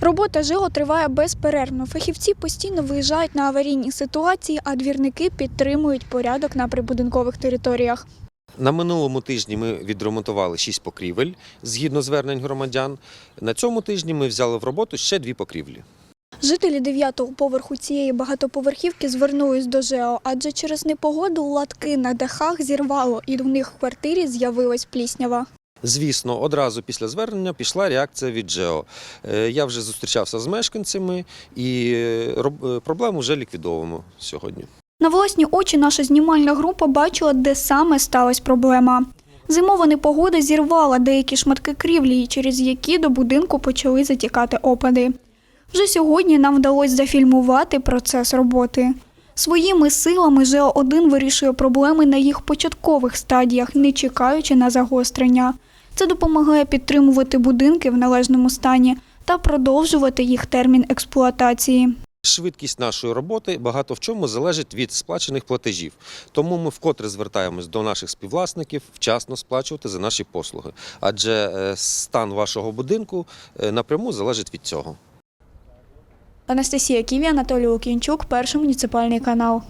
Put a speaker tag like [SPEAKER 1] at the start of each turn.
[SPEAKER 1] Робота ЖЕО триває безперервно. Фахівці постійно виїжджають на аварійні ситуації, а двірники підтримують порядок на прибудинкових територіях.
[SPEAKER 2] На минулому тижні ми відремонтували 6 покрівель згідно звернень громадян. На цьому тижні ми взяли в роботу ще дві покрівлі.
[SPEAKER 1] Жителі дев'ятого поверху цієї багатоповерхівки звернулись до ЖЕО, адже через непогоду латки на дахах зірвало, і в них в квартирі з'явилась пліснява.
[SPEAKER 2] Звісно, одразу після звернення пішла реакція від ЖЕО. Е, Я вже зустрічався з мешканцями і е, е, проблему вже ліквідовуємо сьогодні.
[SPEAKER 1] На власні очі наша знімальна група бачила, де саме сталася проблема. Зимова непогода зірвала деякі шматки крівлі, через які до будинку почали затікати опади. Вже сьогодні нам вдалося зафільмувати процес роботи. Своїми силами ЖЕО-1 вирішує проблеми на їх початкових стадіях, не чекаючи на загострення. Це допомагає підтримувати будинки в належному стані та продовжувати їх термін експлуатації.
[SPEAKER 2] Швидкість нашої роботи багато в чому залежить від сплачених платежів. Тому ми вкотре звертаємось до наших співвласників вчасно сплачувати за наші послуги. Адже е, стан вашого будинку е, напряму залежить від цього.
[SPEAKER 1] Анастасія Ківі, Анатолій Лукінчук, перший муніципальний канал.